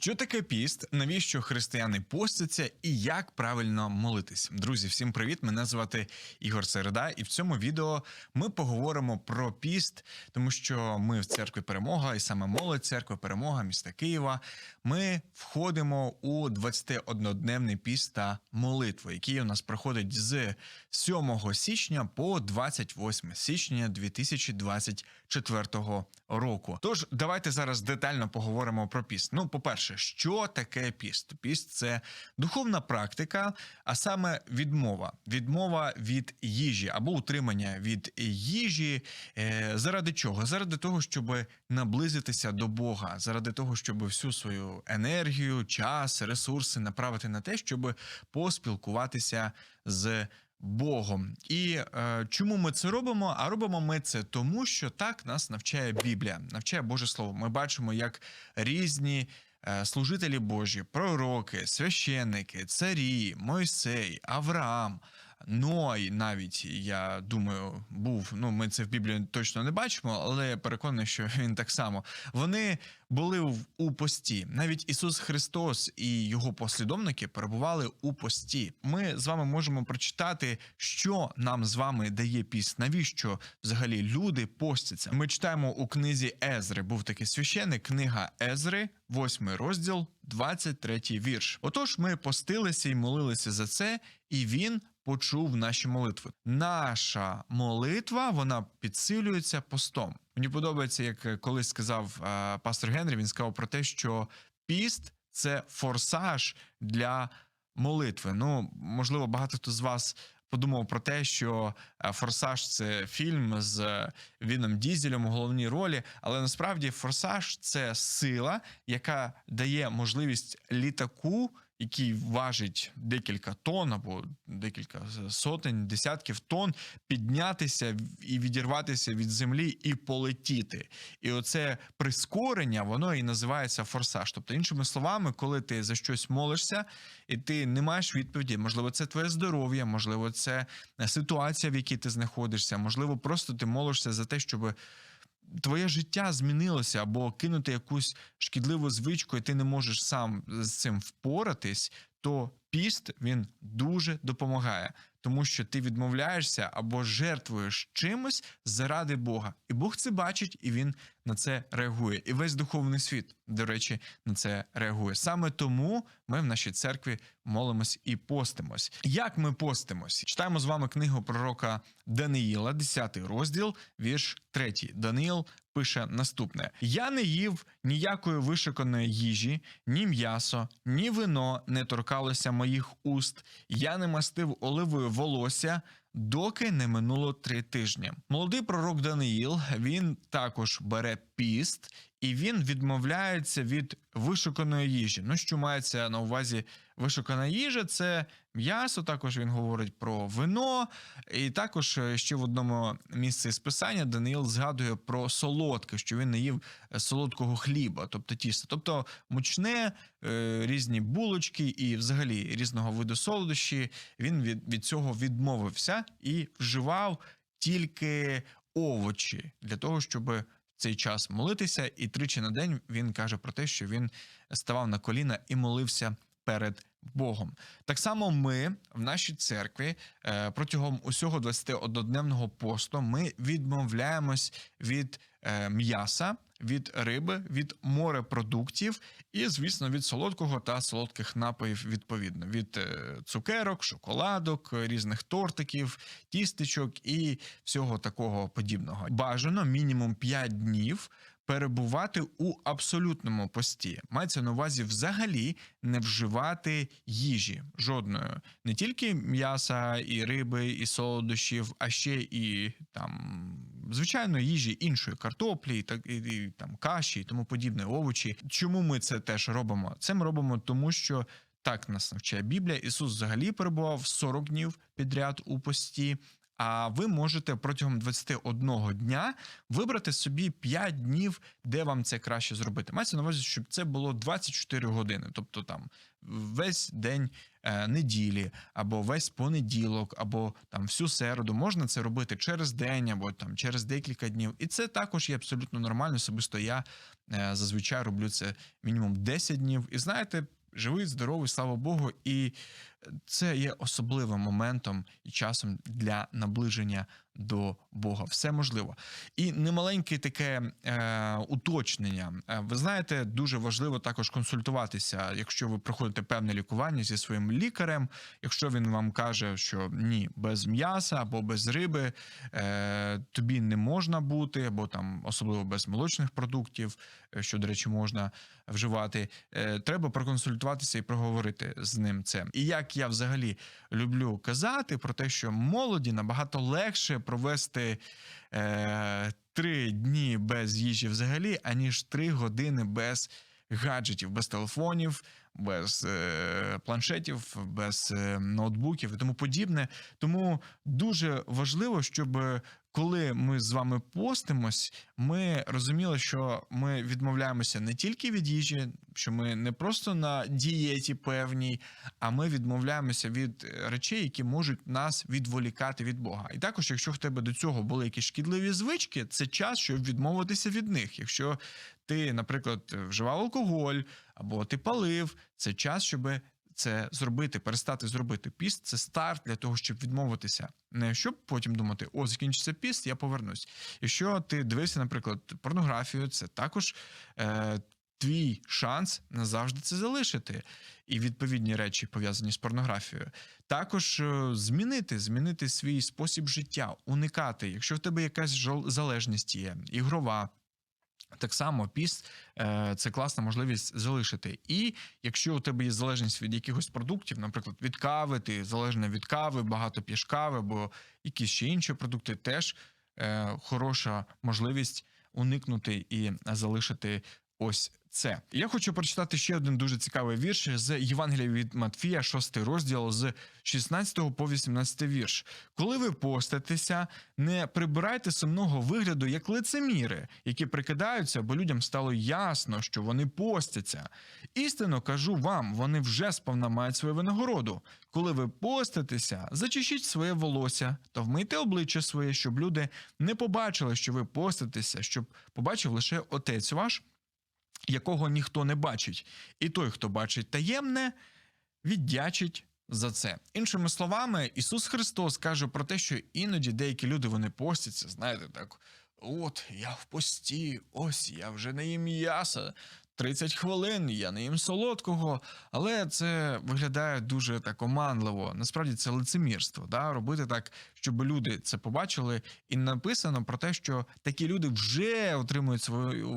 Що таке піст? Навіщо християни постяться і як правильно молитись? Друзі, всім привіт! Мене звати Ігор Середа, і в цьому відео ми поговоримо про піст, тому що ми в церкві Перемога, і саме молодь церкви Перемога міста Києва. Ми входимо у 21-дневний піст та молитву, який у нас проходить з 7 січня по 28 січня 2024 року. Тож давайте зараз детально поговоримо про піст. Ну, по-перше, що таке піст? Піст це духовна практика, а саме відмова. Відмова від їжі або утримання від їжі. Е, заради чого? Заради того, щоб наблизитися до Бога, заради того, щоб всю свою енергію, час, ресурси направити на те, щоб поспілкуватися з. Богом. І е, чому ми це робимо? А робимо ми це тому, що так нас навчає Біблія, навчає Боже Слово. Ми бачимо, як різні служителі Божі, пророки, священники, царі, Мойсей, Авраам. Ной навіть я думаю, був. Ну, ми це в Біблії точно не бачимо, але я переконаний, що він так само. Вони були у пості. Навіть Ісус Христос і його послідовники перебували у пості. Ми з вами можемо прочитати, що нам з вами дає піст. Навіщо взагалі люди постяться? Ми читаємо у книзі Езри. Був такий священник, книга Езри, восьмий розділ, 23 вірш. Отож, ми постилися і молилися за це, і він почув наші молитви. Наша молитва вона підсилюється постом. Мені подобається, як е, колись сказав е, пастор Генрі. Він сказав про те, що піст це форсаж для молитви. Ну, можливо, багато хто з вас подумав про те, що е, Форсаж це фільм з е, Віном Дізелем у головній ролі, але насправді форсаж це сила, яка дає можливість літаку. Який важить декілька тонн або декілька сотень, десятків тонн, піднятися і відірватися від землі і полетіти. І оце прискорення, воно і називається форсаж. Тобто, іншими словами, коли ти за щось молишся, і ти не маєш відповіді, можливо, це твоє здоров'я, можливо, це ситуація, в якій ти знаходишся, можливо, просто ти молишся за те, щоб твоє життя змінилося, або кинути якусь шкідливу звичку, і ти не можеш сам з цим впоратись, то піст він дуже допомагає, тому що ти відмовляєшся або жертвуєш чимось заради Бога. І Бог це бачить, і він на це реагує. І весь духовний світ, до речі, на це реагує. Саме тому ми в нашій церкві молимось і постимось. Як ми постимось? Читаємо з вами книгу пророка Даниїла, 10 розділ, вірш 3. Даниїл пише наступне: Я не їв ніякої вишиканої їжі, ні м'ясо, ні вино не торкалося моїх уст. Я не мастив оливою волосся. Доки не минуло три тижні. Молодий пророк Даниїл він також бере піст і він відмовляється від вишуканої їжі. Ну, що мається на увазі вишукана їжа, це м'ясо. Також він говорить про вино, і також е, ще в одному місці з писання Даниїл згадує про солодке, що він не їв е, солодкого хліба, тобто тісто, тобто мучне, е, різні булочки і взагалі різного виду солодощі. Він від, від цього відмовився і вживав тільки овочі для того, щоб цей час молитися. І тричі на день він каже про те, що він ставав на коліна і молився перед Богом. Так само ми в нашій церкві е, протягом усього 21-дневного посту ми відмовляємось від е, м'яса, від риби, від морепродуктів і, звісно, від солодкого та солодких напоїв відповідно від е, цукерок, шоколадок, різних тортиків, тістечок і всього такого подібного. Бажано мінімум 5 днів перебувати у абсолютному пості. Мається на увазі взагалі не вживати їжі жодної, не тільки м'яса і риби, і солодощів, а ще і там звичайно їжі іншої картоплі, так і, і там каші і тому подібне, овочі. Чому ми це теж робимо? Це ми робимо тому, що. Так нас навчає Біблія. Ісус взагалі перебував 40 днів підряд у пості, А ви можете протягом 21 дня вибрати собі 5 днів, де вам це краще зробити. Мається на увазі, щоб це було 24 години, тобто там весь день е, неділі, або весь понеділок, або там всю середу. Можна це робити через день, або там через декілька днів. І це також є абсолютно нормально. Особисто я е, зазвичай роблю це мінімум 10 днів. І знаєте, живий, здоровий, слава Богу, і це є особливим моментом і часом для наближення до Бога. Все можливо. І немаленьке таке е, уточнення. Е, Ви знаєте, дуже важливо також консультуватися, якщо ви проходите певне лікування зі своїм лікарем. Якщо він вам каже, що ні, без м'яса або без риби е, тобі не можна бути, або там особливо без молочних продуктів, е, що, до речі, можна вживати. Е, треба проконсультуватися і проговорити з ним це. І як я взагалі люблю казати про те, що молоді набагато легше провести е, три дні без їжі взагалі, аніж три години без гаджетів, без телефонів, без е, планшетів, без е, ноутбуків і тому подібне. Тому дуже важливо, щоб коли ми з вами постимось, ми розуміли, що ми відмовляємося не тільки від їжі, що ми не просто на дієті певній, а ми відмовляємося від е, речей, які можуть нас відволікати від Бога. І також, якщо в тебе до цього були якісь шкідливі звички, це час, щоб відмовитися від них. Якщо ти, наприклад, вживав алкоголь або ти палив, це час, щоб це зробити, перестати зробити піст. Це старт для того, щоб відмовитися. Не щоб потім думати, о, закінчиться піст, я повернусь. Якщо ти дивився, наприклад, порнографію, це також е, твій шанс назавжди це залишити. І відповідні речі пов'язані з порнографією. Також е, змінити, змінити свій спосіб життя, уникати. Якщо в тебе якась залежність є, ігрова. Так само піст е, це класна можливість залишити. І якщо у тебе є залежність від якихось продуктів, наприклад, від кави, ти залежна від кави, багато п'єш кави, або якісь ще інші продукти, теж е, хороша можливість уникнути і залишити ось це. Я хочу прочитати ще один дуже цікавий вірш з Євангелія від Матфія, 6 розділ з 16 по 18 вірш. Коли ви поститеся, не прибирайте сумного вигляду як лицеміри, які прикидаються, бо людям стало ясно, що вони постяться. Істинно кажу вам, вони вже сповна мають свою винагороду. Коли ви поститеся, зачищіть своє волосся та вмийте обличчя своє, щоб люди не побачили, що ви поститеся, щоб побачив лише отець ваш, якого ніхто не бачить. І той, хто бачить таємне, віддячить за це. Іншими словами, Ісус Христос каже про те, що іноді деякі люди вони постяться, знаєте, так. От я в пості, ось я вже не їм м'яса. 30 хвилин, я не їм солодкого, але це виглядає дуже так оманливо. Насправді це лицемірство. Да? Робити так, щоб люди це побачили, і написано про те, що такі люди вже отримують свою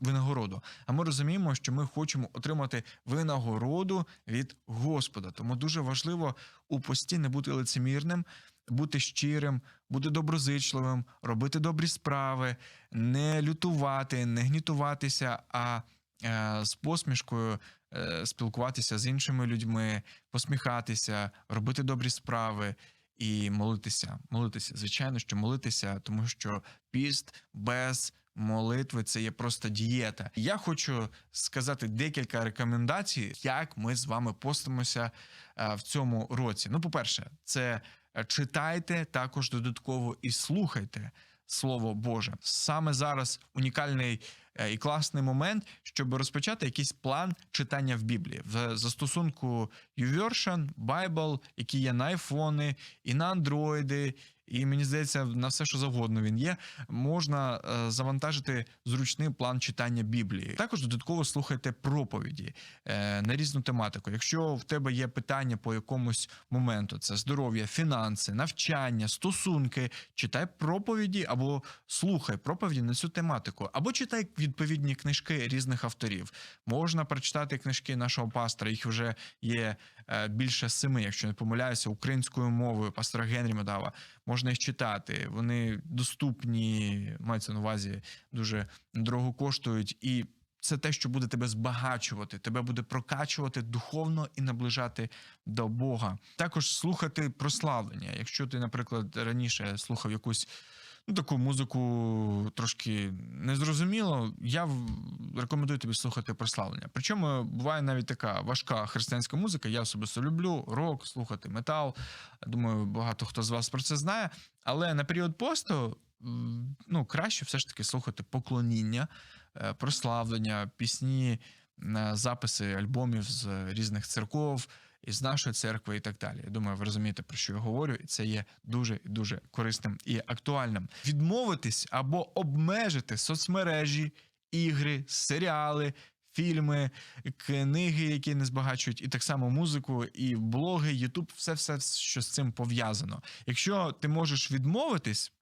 винагороду. А ми розуміємо, що ми хочемо отримати винагороду від Господа. Тому дуже важливо у пості не бути лицемірним. Бути щирим, бути доброзичливим, робити добрі справи, не лютувати, не гнітуватися, а з посмішкою е, спілкуватися з іншими людьми, посміхатися, робити добрі справи і молитися. Молитися, звичайно, що молитися, тому що піст без молитви це є просто дієта. Я хочу сказати декілька рекомендацій, як ми з вами постимося е, в цьому році. Ну, по-перше, це е, читайте також додатково і слухайте Слово Боже. Саме зараз унікальний е, і класний момент, щоб розпочати якийсь план читання в Біблії в застосунку YouVersion, Bible, які є на айфони і на андроїди. І мені здається, на все, що завгодно він є, можна е, завантажити зручний план читання Біблії. Також додатково слухайте проповіді е, на різну тематику. Якщо в тебе є питання по якомусь моменту, це здоров'я, фінанси, навчання, стосунки, читай проповіді або слухай проповіді на цю тематику, або читай відповідні книжки різних авторів. Можна прочитати книжки нашого пастора, їх вже є більше семи, якщо не помиляюся, українською мовою пастора Генрі Медава. Можна їх читати. Вони доступні, мається на увазі дуже дорого коштують і. це те, що буде тебе збагачувати, тебе буде прокачувати духовно і наближати до Бога. Також слухати прославлення. Якщо ти, наприклад, раніше слухав якусь ну, таку музику трошки незрозуміло, я рекомендую тобі слухати прославлення. Причому буває навіть така важка християнська музика. Я особисто люблю рок, слухати метал. Думаю, багато хто з вас про це знає. Але на період посту ну, краще все ж таки слухати поклоніння, е, прославлення, пісні, е, записи альбомів з різних церков, із нашої церкви і так далі. Я думаю, ви розумієте, про що я говорю, і це є дуже дуже корисним і актуальним. Відмовитись або обмежити соцмережі, ігри, серіали. Фільми, книги, які не збагачують, і так само музику, і блоги, Ютуб, все, все, що з цим пов'язано. Якщо ти можеш відмовитись,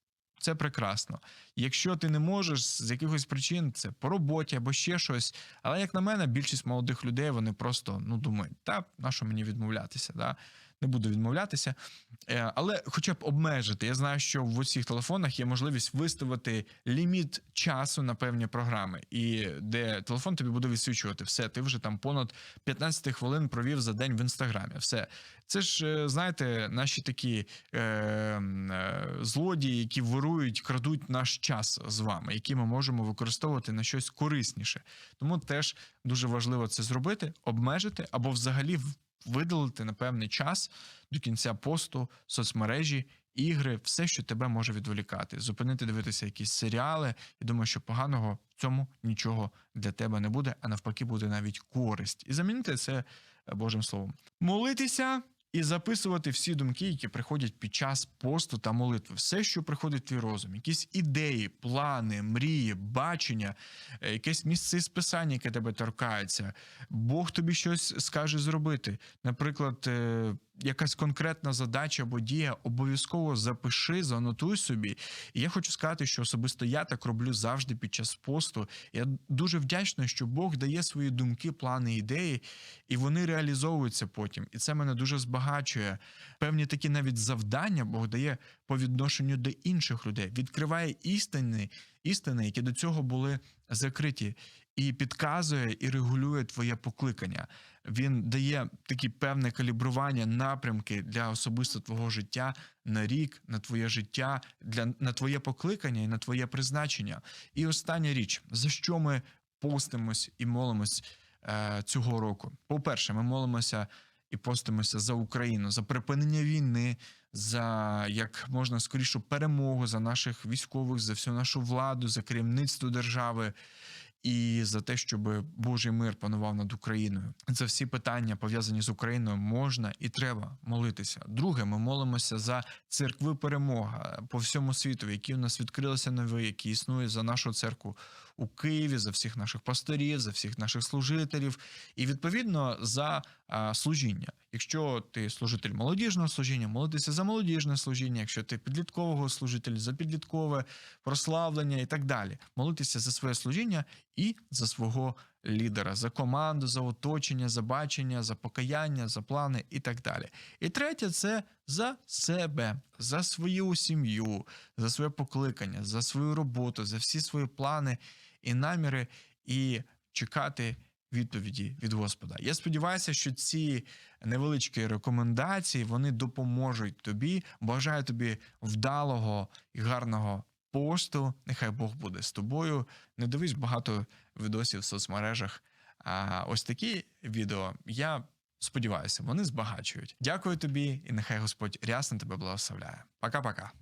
це прекрасно. Якщо ти не можеш з якихось причин, це по роботі або ще щось. Але як на мене, більшість молодих людей вони просто ну думають, та на що мені відмовлятися? Да? Не буду відмовлятися. Е, Але хоча б обмежити. Я знаю, що в усіх телефонах є можливість виставити ліміт часу на певні програми, і де телефон тобі буде висвічувати все. Ти вже там понад 15 хвилин провів за день в інстаграмі. Все це ж е, знаєте, наші такі е, е, злодії, які ворують, крадуть наш час з вами, який ми можемо використовувати на щось корисніше. Тому теж дуже важливо це зробити, обмежити або взагалі видалити на певний час до кінця посту, соцмережі, ігри, все, що тебе може відволікати, зупинити дивитися якісь серіали. І думаю, що поганого в цьому нічого для тебе не буде, а навпаки, буде навіть користь. І замінити це е, Божим словом. Молитися. І записувати всі думки, які приходять під час посту та молитви, все, що приходить в твій розум, якісь ідеї, плани, мрії, бачення, е, якесь місце із писання, яке тебе торкається. Бог тобі щось скаже зробити. Наприклад, е, якась конкретна задача або дія, обов'язково запиши, занотуй собі. І я хочу сказати, що особисто я так роблю завжди під час посту. Я дуже вдячний, що Бог дає свої думки, плани, ідеї, і вони реалізовуються потім. І це мене дуже збагачує. Певні такі навіть завдання Бог дає по відношенню до інших людей, відкриває істини, істини, які до цього були закриті, і підказує і регулює твоє покликання. Він дає такі певне калібрування, напрямки для особисто твого життя на рік, на твоє життя, для на твоє покликання і на твоє призначення. І остання річ, за що ми постимось і молимось е, цього року. По-перше, ми молимося і постимося за Україну, за припинення війни, за як можна скорішу перемогу за наших військових, за всю нашу владу, за керівництво держави. І за те, щоб Божий мир панував над Україною, за всі питання пов'язані з Україною, можна і треба молитися. Друге, ми молимося за церкви перемога по всьому світу, які у нас відкрилися нові, які існують за нашу церкву у Києві, за всіх наших пасторів, за всіх наших служителів, і відповідно за служіння. Якщо ти служитель молодіжного служіння, молитися за молодіжне служіння. Якщо ти підліткового служитель, за підліткове прославлення і так далі. Молитися за своє служіння і за свого лідера, за команду, за оточення, за бачення, за покаяння, за плани і так далі. І третє це за себе, за свою сім'ю, за своє покликання, за свою роботу, за всі свої плани і наміри, і чекати відповіді від Господа. Я сподіваюся, що ці невеличкі рекомендації вони допоможуть тобі. Бажаю тобі вдалого і гарного посту. Нехай Бог буде з тобою. Не дивись багато відосів в соцмережах. А ось такі відео я сподіваюся, вони збагачують. Дякую тобі, і нехай Господь рясно тебе благословляє. Пока-пока.